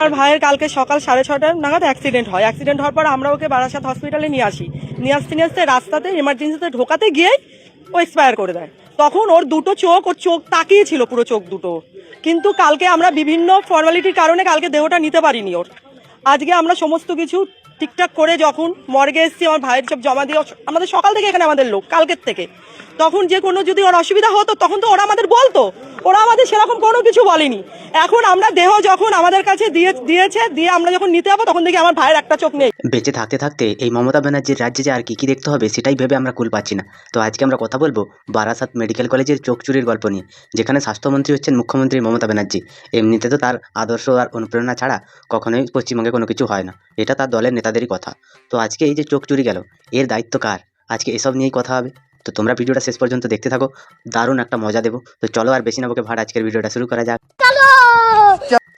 আমার ভাইয়ের কালকে সকাল সাড়ে ছটার নাগাদ অ্যাক্সিডেন্ট হয়। অ্যাক্সিডেন্ট হওয়ার পর আমরা ওকে বারাসাত হসপিটালে নিয়ে আসি। নিয়ে আসতে নিয়ে আসতে রাস্তাতে এমার্জেন্সিতে ঢোকাতে গিয়েই ও এক্সপায়ার করে দেয়। তখন ওর দুটো চোখ, ওর চোখ তাকিয়ে ছিল পুরো চোখ দুটো। কিন্তু কালকে আমরা বিভিন্ন ফর্মালিটির কারণে কালকে দেহটা নিতে পারিনি ওর। আজকে আমরা সমস্ত কিছু ঠিকঠাক করে যখন মর্গে এসেছি, আমার ভাইয়ের সব জমা দিয়ে, আমাদের সকাল থেকে এখানে আমাদের লোক, কালকের থেকে। তখন যে কোনো যদি ওর অসুবিধা হতো, তখন তো ওরা আমাদের বলতো। ওরা আমাদের সেরকম কোনো কিছু বলেনি। এখন আমরা দেহ যখন আমাদের কাছে দিয়ে দিয়েছে, দিয়ে আমরা যখন নিতে যাব, তখন দেখি আমার ভাইয়ের একটা চোখ নেই। বেঁচে থাকতে থাকতে এই মমতা ব্যানার্জির রাজ্যে যে আর কি কি দেখতে হবে, সেটাই ভেবে আমরা কুল পাচ্ছি না। তো আজকে আমরা কথা বলব বারাসাত মেডিকেল কলেজের চোখ চুরির গল্প নিয়ে, যেখানে স্বাস্থ্যমন্ত্রী হচ্ছেন মুখ্যমন্ত্রী মমতা ব্যানার্জি। এমনিতে তো তার আদর্শ আর অনুপ্রেরণা ছাড়া কখনোই পশ্চিমবঙ্গে কোনো কিছু হয় না। এটা তার দলের নেতাদেরই কথা। তো আজকে এই যে চোখ চুরি গেল, এর দায়িত্ব কার? আজকে এসব নিয়েই কথা হবে। তো তোমরা ভিডিওটা শেষ পর্যন্ত দেখতে থাকো। দারুণ একটা মজা দেবো। তো চলো আর বেশি না বকে ভাট আজকের ভিডিওটা শুরু করা যাক।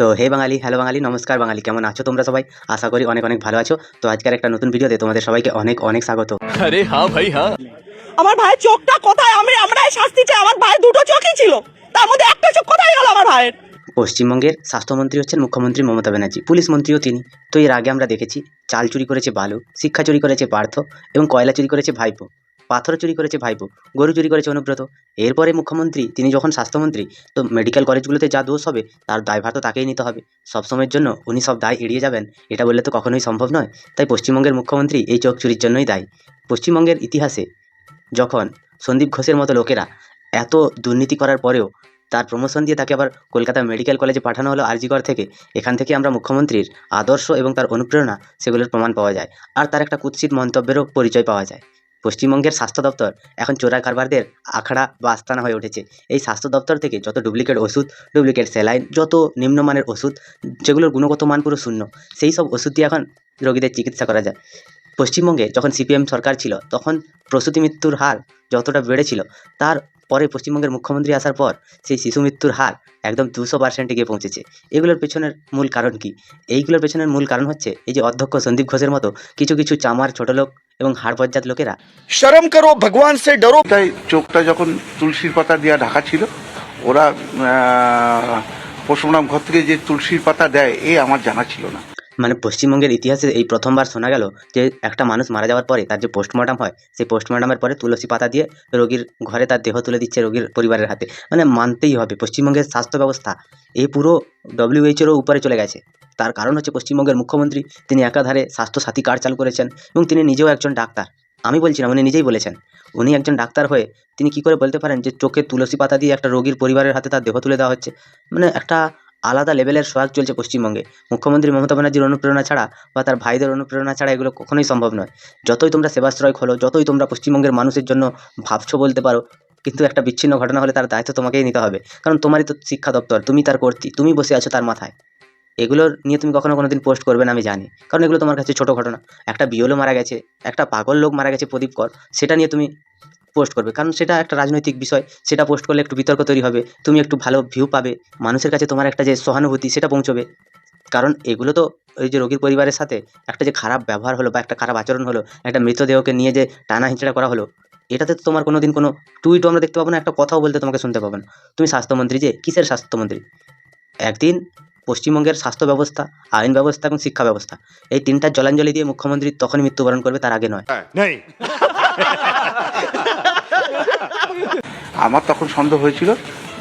তো হে বাঙালি হ্যালো বাঙালি নমস্কার বাঙালি কেমন আছো তোমরা সবাই? আশা করি অনেক অনেক ভালো আছো। তো আজকের একটা নতুন ভিডিওতে তোমাদের সবাইকে অনেক অনেক স্বাগত। আরে হ্যাঁ ভাই হ্যাঁ আমার ভাইয়ের চোখটা কোথায়? আমি আমরাই শাস্তি চাই। আমার ভাই দুটো চোখই ছিল। তার মধ্যে একটা চোখ কোথায় গেল আমার ভাইয়ের? পশ্চিমবঙ্গের স্বাস্থ্যমন্ত্রী হচ্ছেন মুখ্যমন্ত্রী মমতা ব্যানার্জি পুলিশ মন্ত্রীও তিনি। তো এর আগে আমরা দেখেছি চাল চুরি করেছে বালু শিক্ষা চুরি করেছে পার্থ এবং কয়লা চুরি করেছে ভাইপো। পাথর চুরি করেছে ভাইপো, গরু চুরি করেছে অনুব্রত। এরপরে মুখ্যমন্ত্রী, তিনি যখন স্বাস্থ্যমন্ত্রী, তো মেডিকেল কলেজগুলোতে যা দোষ হবে, তার দায়ভার তো তাকেই নিতে হবে। সবসময়ের জন্য উনি সব দায় এড়িয়ে যাবেন, এটা বললে তো কখনোই সম্ভব নয়। তাই পশ্চিমবঙ্গের মুখ্যমন্ত্রী এই চোখ চুরির জন্যই দায়ী। পশ্চিমবঙ্গের ইতিহাসে যখন সন্দীপ ঘোষের মতো লোকেরা এত দুর্নীতি করার পরেও তার প্রমোশন দিয়ে তাকে আবার কলকাতা মেডিকেল কলেজে পাঠানো হলো আরজিকর থেকে, এখান থেকে আমরা মুখ্যমন্ত্রীর আদর্শ এবং তার অনুপ্রেরণা সেগুলোর প্রমাণ পাওয়া যায়। আর তার একটা কুৎসিত মন্তব্যেরও পরিচয় পাওয়া যায়। পশ্চিমবঙ্গের স্বাস্থ্য দপ্তর এখন চোরা কারবারদের আখড়া বা আস্তানা হয়ে উঠেছে। এই স্বাস্থ্য দপ্তর থেকে যত ডুপ্লিকেট ওষুধ, ডুপ্লিকেট স্যালাইন, যত নিম্নমানের ওষুধ, যেগুলোর গুণগত মান পুরো শূন্য, সেই সব ওষুধ দিয়ে এখন রোগীদের চিকিৎসা করা যায়। পশ্চিমবঙ্গে যখন সিপিএম সরকার ছিল, তখন প্রসূতি মৃত্যুর হার যতটা বেড়েছিল, তার পরে পশ্চিমবঙ্গের মুখ্যমন্ত্রী আসার পর সেই শিশু মৃত্যুর হার একদম দুশো পার্সেন্টে গিয়ে পৌঁছেছে। এগুলোর পেছনের মূল কারণ কি? এইগুলোর পেছনের মূল কারণ হচ্ছে এই যে অধ্যক্ষ সন্দীপ ঘোষের মতো কিছু কিছু চামার ছোটলোক এবং হাড় পর্যাত লোকেরা। শরম করো ভগবান সে ডরো। তাই চোখটা যখন তুলসীর পাতা দিয়া ঢাকা ছিল ওরা পশুরাম ঘর থেকে যে তুলসীর পাতা দেয় এ আমার জানা ছিল না। মানে পশ্চিমবঙ্গের ইতিহাসে এই প্রথমবার শোনা গেল যে একটা মানুষ মারা যাওয়ার পরে তার যে পোস্টমর্টম হয়, সেই পোস্টমর্টমের পরে তুলসী পাতা দিয়ে রোগীর ঘরে তার দেহ তুলে দিচ্ছে রোগীর পরিবারের হাতে। মানে মানতেই হবে, পশ্চিমবঙ্গের স্বাস্থ্য ব্যবস্থা এই পুরো ডব্লিউএইচএরও উপরে চলে গেছে। তার কারণ হচ্ছে পশ্চিমবঙ্গের মুখ্যমন্ত্রী, তিনি একাধারে স্বাস্থ্যসাথী কার্ড চালু করেছেন এবং তিনি নিজেও একজন ডাক্তার। আমি বলছি না, উনি নিজেই বলেছেন। উনি একজন ডাক্তার হয়ে তিনি কি করে বলতে পারেন যে চোখে তুলসী পাতা দিয়ে একটা রোগীর পরিবারের হাতে তার দেহ তুলে দেওয়া হচ্ছে? মানে একটা আলাদা লেভেলের সোয়াগ চলছে পশ্চিমবঙ্গে। মুখ্যমন্ত্রী মমতা ব্যানার্জির অনুপ্রেরণা ছাড়া বা তার ভাইদের অনুপ্রেরণা ছাড়া এগুলো কখনোই সম্ভব নয়। যতই তোমরা সেবাশ্রয় খোলো, যতই তোমরা পশ্চিমবঙ্গের মানুষের জন্য ভাবছ বলতে পারো, কিন্তু একটা বিচ্ছিন্ন ঘটনা হলে তার দায়িত্ব তোমাকেই নিতে হবে। কারণ তোমারই তো শিক্ষা দপ্তর, তুমি তার কর্তৃ, তুমি বসে আছো তার মাথায়। এগুলোর নিয়ে তুমি কখনো কোনো দিন পোস্ট করবে না, আমি জানি। কারণ এগুলো তোমার কাছে ছোটো ঘটনা। একটা বিয়লো মারা গেছে, একটা পাগল লোক মারা গেছে প্রদীপ কর সেটা নিয়ে তুমি পোস্ট করবে। কারণ সেটা একটা রাজনৈতিক বিষয়, সেটা পোস্ট করলে একটু বিতর্ক তৈরি হবে, তুমি একটু ভালো ভিউ পাবে, মানুষের কাছে তোমার একটা যে সহানুভূতি সেটা পৌঁছবে। কারণ এগুলো তো ওই যে রোগীর পরিবারের সাথে একটা যে খারাপ ব্যবহার হলো বা একটা খারাপ আচরণ হলো, একটা মৃতদেহকে নিয়ে যে টানা হিঁচড়া করা হলো, এটাতে তো তোমার কোনো দিন কোনো টুইটও আমরা দেখতে পাবো না, একটা কথাও বলতে তোমাকে শুনতে পাবো না। তুমি স্বাস্থ্যমন্ত্রী যে, কিসের স্বাস্থ্যমন্ত্রী? একদিন পশ্চিমবঙ্গের স্বাস্থ্য ব্যবস্থা, আইন ব্যবস্থা এবং শিক্ষা ব্যবস্থা, এই তিনটা জলাঞ্জলি দিয়ে মুখ্যমন্ত্রী তখনই মৃত্যুবরণ করবে তার আগে নয়। नहीं আমার তখন সন্দেহ হয়েছিল,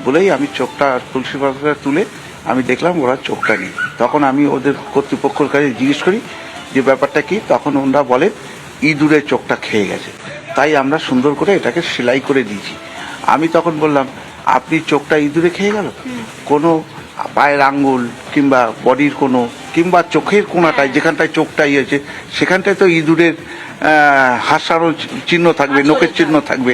বলেই আমি চোখটা তুলসী পাতাটা তুলে আমি দেখলাম ওরা চোখটা নেই। তখন আমি ওদের কর্তৃপক্ষের কাছে জিজ্ঞেস করি যে ব্যাপারটা কি, তখন ওনারা বলে ইঁদুরের চোখটা খেয়ে গেছে। তাই আমরা সুন্দর করে এটাকে সেলাই করে দিয়েছি। আমি তখন বললাম, আপনি চোখটা ইঁদুরে খেয়ে গেল? কোনো পায়ের আঙ্গুল কিংবা বডির কোনো, কিংবা চোখের কোনাটায় যেখানটায় চোখটা ইয়েছে সেখানটায় তো ইঁদুরের হাসারও চিহ্ন থাকবে নোকের চিহ্ন। থাকবে।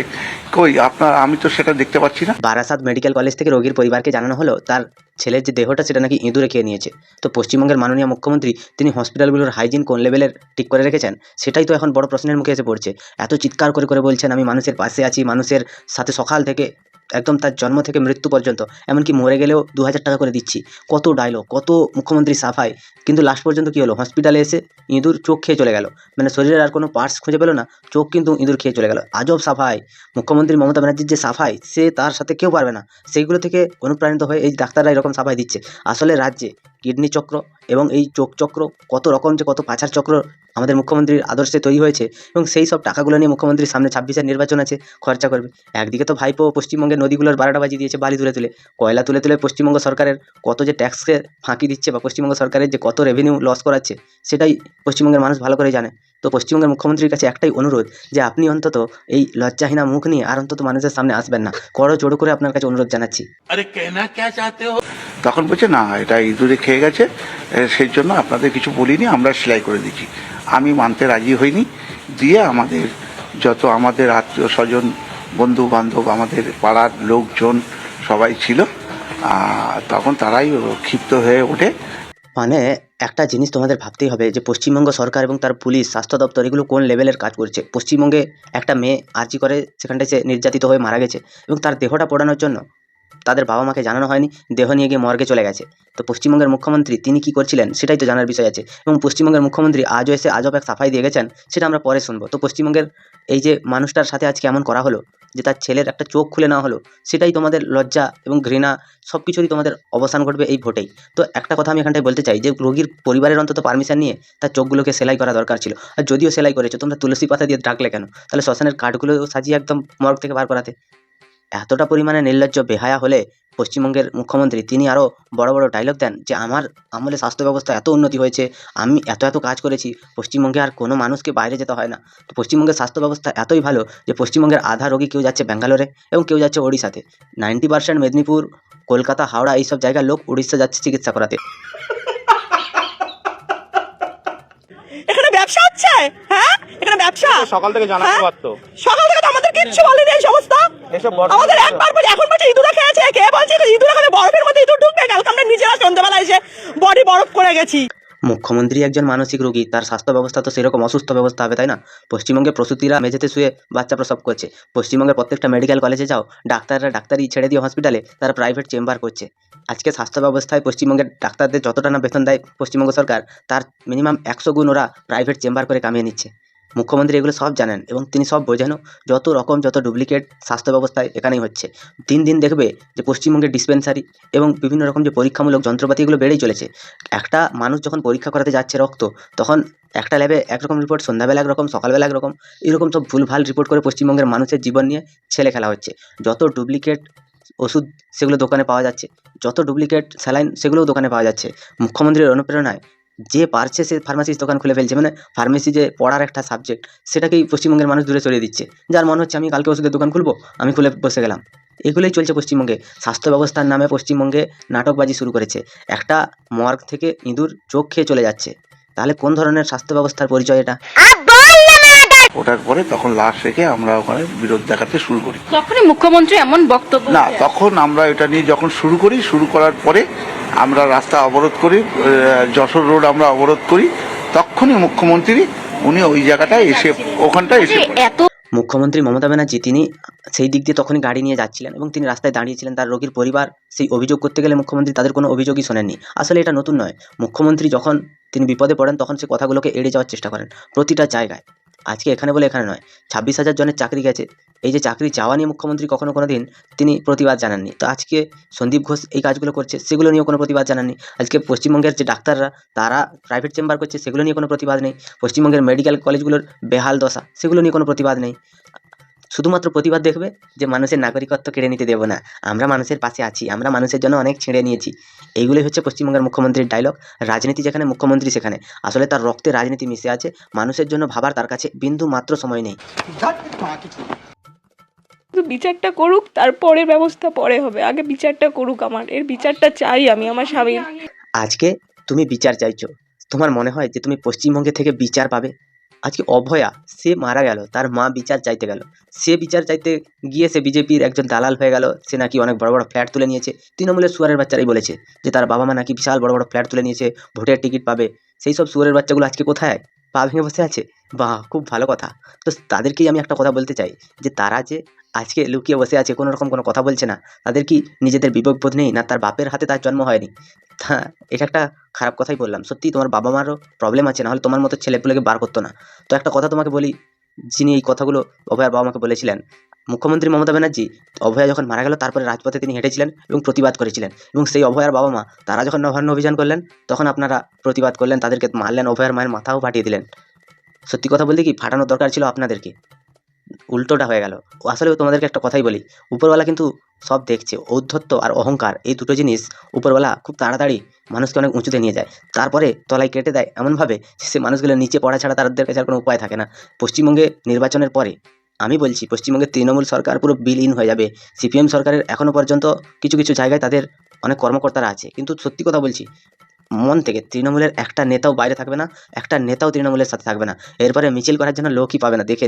কই আপনার আমি তো সেটা দেখতে পাচ্ছি না। বারাসাত মেডিকেল কলেজ থেকে রোগীর পরিবারকে জানানো হলো তার ছেলের যে দেহটা সেটা নাকি ইঁদুরে খেয়ে নিয়েছে। তো পশ্চিমবঙ্গের মাননীয় মুখ্যমন্ত্রী তিনি হসপিটালগুলোর হাইজিন কোন লেভেলের ঠিক করে রেখেছেন? সেটাই তো এখন বড় প্রশ্নের মুখে এসে পড়ছে। এত চিৎকার করে করে বলছেন আমি মানুষের পাশে আছি মানুষের সাথে সকাল থেকে একদম তার জন্ম থেকে মৃত্যু পর্যন্ত, এমনকি মরে গেলেও দু হাজার টাকা করে দিচ্ছি। কত ডায়লগ কত মুখ্যমন্ত্রী সাফাই। কিন্তু লাস্ট পর্যন্ত কী হলো? হসপিটালে এসে ইঁদুর চোখ খেয়ে চলে গেল। মানে শরীরের আর কোনো পার্টস খুঁজে পেল না, চোখ কিন্তু ইঁদুর খেয়ে চলে গেল। আজব সাফাই। মুখ্যমন্ত্রী মমতা ব্যানার্জির যে সাফাই, সে তার সাথে কেউ পারবে না। সেইগুলো থেকে অনুপ্রাণিত হয়ে এই ডাক্তাররা এরকম সাফাই দিচ্ছে। আসলে রাজ্যে কিডনি চক্র এবং এই চোখ চক্র কত রকম যে কত পাচার চক্র আমাদের মুখ্যমন্ত্রীর আদর্শে তৈরি হয়েছে এবং সেই সব টাকাগুলো নিয়ে মুখ্যমন্ত্রীর সামনে ছাব্বিশের নির্বাচন আছে, খরচা করবে। একদিকে তো ভাইপো পশ্চিমবঙ্গের নদীগুলোর বারোটা বাজি দিয়েছে বালি তুলে তুলে। কয়লা তুলে তুলে পশ্চিমবঙ্গ সরকারের কত যে ট্যাক্সকে ফাঁকি দিচ্ছে বা পশ্চিমবঙ্গ সরকারের যে কত রেভিনিউ লস করাচ্ছে, সেটাই পশ্চিমবঙ্গের মানুষ ভালো করে জানে। তো পশ্চিমবঙ্গের মুখ্যমন্ত্রীর কাছে একটাই অনুরোধ যে আপনি অন্তত এই লজ্জাহীনা মুখ নিয়ে আর অন্তত মানুষের সামনে আসবেন না। করো জোড়ো করে আপনার কাছে অনুরোধ জানাচ্ছি। আরে কেনা কে চাতে তখন বলছে, না, এটা ইঁদুরে খেয়ে গেছে সেই জন্য আপনাদের কিছু বলিনি, আমরা সেলাই করে দিচ্ছি। আমি মানতে রাজি হইনি, দিয়ে আমাদের যত আমাদের আত্মীয় স্বজন বন্ধু বান্ধব আমাদের পাড়ার লোকজন সবাই ছিল তখন তারাই ক্ষিপ্ত হয়ে ওঠে। মানে একটা জিনিস তোমাদের ভাবতেই হবে যে, পশ্চিমবঙ্গ সরকার এবং তার পুলিশ, স্বাস্থ্য দপ্তর, এগুলো কোন লেভেলের কাজ করছে? পশ্চিমবঙ্গে একটা মেয়ে আর্জি করে, সেখানটায় সে নির্যাতিত হয়ে মারা গেছে এবং তার দেহটা পোড়ানোর জন্য তাদের বাবা মাকে জানানো হয়নি, দেহ নিয়ে গিয়ে মর্গে চলে গেছে। তো পশ্চিমবঙ্গের মুখ্যমন্ত্রী তিনি কি করছিলেন সেটাই তো জানার বিষয় আছে। এবং পশ্চিমবঙ্গের মুখ্যমন্ত্রী আজও এসে আজব এক সাফাই দিয়ে গেছেন, সেটা আমরা পরে শুনব। তো পশ্চিমবঙ্গের এই যে মানুষটার সাথে আজকে এমন করা হলো, যে তার ছেলের একটা চোখ খুলে নেওয়া হলো, সেটাই তোমাদের লজ্জা এবং ঘৃণা সব কিছুরই তোমাদের অবসান ঘটবে এই ভোটেই। তো একটা কথা আমি এখানটায় বলতে চাই, যে রোগীর পরিবারের অন্তত পারমিশন নিয়ে তার চোখগুলোকে সেলাই করা দরকার ছিল। আর যদিও সেলাই করেছ, তোমরা তুলসী পাতা দিয়ে ডাকলে কেন? তাহলে শ্মশানের কাঠগুলো সাজিয়ে একদম মর্গ থেকে বার করাতে। এতটা পরিমাণে নির্লজ্জ বেহায়া হলে পশ্চিমবঙ্গের মুখ্যমন্ত্রী তিনি আরও বড় বড় ডায়লগ দেন যে আমার আমলে স্বাস্থ্য ব্যবস্থা এত উন্নতি হয়েছে আমি এত এত কাজ করেছি পশ্চিমবঙ্গে আর কোনো মানুষকে বাইরে যেতে হয় না। তো পশ্চিমবঙ্গের স্বাস্থ্য ব্যবস্থা এতই ভালো যে পশ্চিমবঙ্গের আধা রোগী কেউ যাচ্ছে ব্যাঙ্গালোরে এবং কেউ যাচ্ছে ওড়িশাতে। নাইনটি পার্সেন্ট মেদিনীপুর কলকাতা হাওড়া এইসব জায়গার লোক উড়িষ্যা যাচ্ছে চিকিৎসা করাতে। এখানে ব্যবসা হচ্ছে? হ্যাঁ? এখানে ব্যবসা? সকাল থেকে জানাতে হ্যাঁ? পারতো সকাল থেকে তো আমাদের কিচ্ছু বলেনি এই সমস্ত। এসব আমাদের একবার বলে এখন বলছে ইঁদুরে খেয়েছে কে বলছে ইঁদুরে খাবে বরফের মধ্যে ইঁদুর ঢুকবে? কালকে আমরা নিজেরা সন্ধ্যাবেলা এসে বডি বরফ করে গেছি। মুখ্যমন্ত্রী একজন মানসিক রোগী তার স্বাস্থ্য ব্যবস্থা তো সেরকম অসুস্থ ব্যবস্থা হবে তাই না? পশ্চিমবঙ্গের প্রসূতিরা মেঝেতে শুয়ে বাচ্চা প্রসব করছে। পশ্চিমবঙ্গের প্রত্যেকটা মেডিকেল কলেজে যাও ডাক্তাররা ডাক্তারি ছেড়ে দিয়ে হসপিটালে তারা প্রাইভেট চেম্বার করছে। আজকে স্বাস্থ্য ব্যবস্থায় পশ্চিমবঙ্গের ডাক্তারদের যতটা না বেতন দেয় পশ্চিমবঙ্গ সরকার তার মিনিমাম একশো গুণ ওরা প্রাইভেট চেম্বার করে কামিয়ে নিচ্ছে। মুখ্যমন্ত্রী এগুলো সব জানেন এবং তিনি সব বোঝেনও যত রকম যত ডুপ্লিকেট স্বাস্থ্য ব্যবস্থায় এখানেই হচ্ছে। দিন দিন দেখবে যে পশ্চিমবঙ্গের ডিসপেন্সারি এবং বিভিন্ন রকম যে পরীক্ষামূলক যন্ত্রপাতি এগুলো বেড়েই চলেছে। একটা মানুষ যখন পরীক্ষা করাতে যাচ্ছে রক্ত, তখন একটা ল্যাবে একরকম রিপোর্ট সন্ধ্যাবেলা একরকম, সকালবেলা একরকম, এরকম সব ভুলভাল রিপোর্ট করে পশ্চিমবঙ্গের মানুষের জীবন নিয়ে ছেলে খেলা হচ্ছে। যত ডুপ্লিকেট ওষুধ সেগুলো দোকানে পাওয়া যাচ্ছে, যত ডুপ্লিকেট স্যালাইন সেগুলোও দোকানে পাওয়া যাচ্ছে। মুখ্যমন্ত্রীর অনুপ্রেরণায় যে পারছে সে ফার্মাসির দোকান খুলে ফেলছে। মানে ফার্মেসি যে পড়ার একটা সাবজেক্ট সেটাকেই পশ্চিমবঙ্গের মানুষ দূরে সরিয়ে দিচ্ছে। যার মনে হচ্ছে আমি কালকে ওষুধের দোকান খুলবো আমি খুলে বসে গেলাম। এগুলোই চলছে পশ্চিমবঙ্গে। স্বাস্থ্য ব্যবস্থার নামে পশ্চিমবঙ্গে নাটকবাজি শুরু করেছে। একটা মর্গ থেকে ইঁদুর চোখ খেয়ে চলে যাচ্ছে। তাহলে কোন ধরনের স্বাস্থ্য ব্যবস্থার পরিচয় এটা? ওঠার পরে তখন লাশ রেখে আমরা ওখানে বিরোধ দেখাতে শুরু করি। যখনই মুখ্যমন্ত্রী এমন বক্তব্য না তখন আমরা এটা নিয়ে যখন শুরু করি শুরু করার পরে আমরা রাস্তা অবরোধ করি যশোর রোড আমরা অবরোধ করি তখনই মুখ্যমন্ত্রী উনি ওই জায়গাটায় এসে ওখানটায় এসে এত মুখ্যমন্ত্রী মমতা ব্যানার্জি তিনি সেই দিক দিয়ে তখনই গাড়ি নিয়ে যাচ্ছিলেন এবং তিনি রাস্তায় দাঁড়িয়েছিলেন তার রোগীর পরিবার সেই অভিযোগ করতে গেলে মুখ্যমন্ত্রী তাদের কোনো অভিযোগই শোনেননি। আসলে এটা নতুন নয়। মুখ্যমন্ত্রী যখন তিনি বিপদে পড়েন তখন সে কথাগুলোকে এড়িয়ে যাওয়ার চেষ্টা করেন প্রতিটা জায়গায়। আজকে এখানে বলে এখানে নয়। ছাব্বিশ হাজার জনের চাকরি গেছে। এই যে চাকরি চাওয়া নিয়ে মুখ্যমন্ত্রী কখনো কোনো দিন তিনি প্রতিবাদ জানাননি। তো আজকে সন্দীপ ঘোষ এই কাজগুলো করছে, সেগুলো নিয়েও কোনো প্রতিবাদ জানাননি। আজকে পশ্চিমবঙ্গের যে ডাক্তাররা, তারা প্রাইভেট চেম্বার করছে, সেগুলো নিয়ে কোনো প্রতিবাদ নেই। পশ্চিমবঙ্গের মেডিকেল কলেজগুলোর বেহাল দশা, সেগুলো নিয়ে কোনো প্রতিবাদ নেই। শুধুমাত্র প্রতিবাদ দেখবে যে মানুষের নাগরিকত্ব কেড়ে নিতে দেবো না। আমরা মানুষের পাশে আছি আমরা মানুষের জন্য অনেক ছেড়ে নিয়েছি। এইগুলোই হচ্ছে পশ্চিমবঙ্গের মুখ্যমন্ত্রীর ডায়লগ রাজনীতি যেখানে মুখ্যমন্ত্রী সেখানে। আসলে তার রক্তে রাজনীতি মিশে আছে মানুষের জন্য ভাবার তার কাছে বিন্দু মাত্র সময় নেই। বিচারটা করুক তারপরে ব্যবস্থা পরে হবে। আগে বিচারটা করুক আমার এর বিচারটা চাই আমি আমার স্বামীর। আজকে তুমি বিচার চাইছো। তোমার মনে হয় যে তুমি পশ্চিমবঙ্গে থেকে বিচার পাবে? আজকে অভয়া, সে মারা গেল, তার মা বিচার চাইতে গেল। সে বিচার চাইতে গিয়ে সে বিজেপির একজন দালাল হয়ে গেল, সে নাকি অনেক বড় বড় ফ্ল্যাট তুলে নিয়েছে। তৃণমূলের সুয়ারের বাচ্চারাই বলেছে যে, তার বাবা মা নাকি বিশাল বড় বড় ফ্ল্যাট তুলে নিয়েছে, ভোটের টিকিট পাবে। সেই সব সুয়ারের বাচ্চাগুলো আজকে কোথায়? পা ভেঙে বসে আছে? বাহ, খুব ভালো কথা। তো তাদেরকেই আমি একটা কথা বলতে চাই, যে তারা যে আজকে লুকিয়ে বসে আছে, কোনো রকম কোনো কথা বলছে না। তাদের কি নিজেদের বিবেকবোধ নেই? না, তার বাপের হাতে তার জন্ম হয়নি। তা এটা একটা খারাপ কথাই বললাম। সত্যি তোমার বাবা মারও প্রবলেম আছে, নাহলে তোমার মতো ছেলেপুলেকে বার করতো না। তো একটা কথা তোমাকে বলি, যিনি এই কথাগুলো অভয়ার বাবা মাকে বলেছিলেন, মুখ্যমন্ত্রী মমতা ব্যানার্জি, অভয়া যখন মারা গেল, তারপরে রাজপথে তিনি হেঁটেছিলেন এবং প্রতিবাদ করেছিলেন। এবং সেই অভয়ার বাবা মা তারা যখন নবান্ন অভিযান করলেন, তখন আপনারা প্রতিবাদ করলেন, তাদেরকে মারলেন, অভয়ার মায়ের মাথাও ফাটিয়ে দিলেন। সত্যি কথা বলতে কি, ফাটানোর দরকার ছিল আপনাদেরকে। উল্টোটা হয়ে গেল। আসলে তোমাদেরকে একটা কথাই বলি, উপরওয়ালা কিন্তু সব দেখছে, ঔদ্ধত্য আর অহংকার, এই দুটো জিনিস উপরওয়ালা খুব তাড়াতাড়ি মানুষকে অনেক উঁচুতে নিয়ে যায়। তারপরে তলায় কেটে দেয় এমনভাবে সে মানুষগুলো নিচে পড়া ছাড়া তাদের কাছে আর কোনো উপায় থাকে না। পশ্চিমবঙ্গে নির্বাচনের পরে আমি বলছি পশ্চিমবঙ্গের তৃণমূল সরকার পুরো বিলীন হয়ে যাবে। সিপিএম সরকারের এখনও পর্যন্ত কিছু কিছু জায়গায় তাদের অনেক কর্মকর্তারা আছে। কিন্তু সত্যি কথা বলছি মন থেকে তৃণমূলের একটা নেতাও বাইরে থাকবে না একটা নেতাও তৃণমূলের সাথে থাকবে না। এরপরে মিছিল করার জন্য লোকই পাবে না দেখে।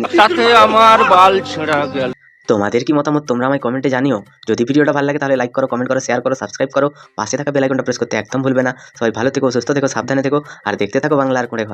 আমার বাল ছেঁড়া গেল। তোমাদের কি মতামত তোমরা আমায় কমেন্টে জানিও। যদি ভিডিওটা ভালো লাগে তাহলে লাইক করো কমেন্ট করো শেয়ার করো সাবস্ক্রাইব করো। পাশে থাকা বেলাইকনটা প্রেস করতে একদম ভুলবে না। সবাই ভালো থেকো সুস্থ থেকো সাবধানে থেকো আর দেখতে থাকো বাংলার কোণে ঘর।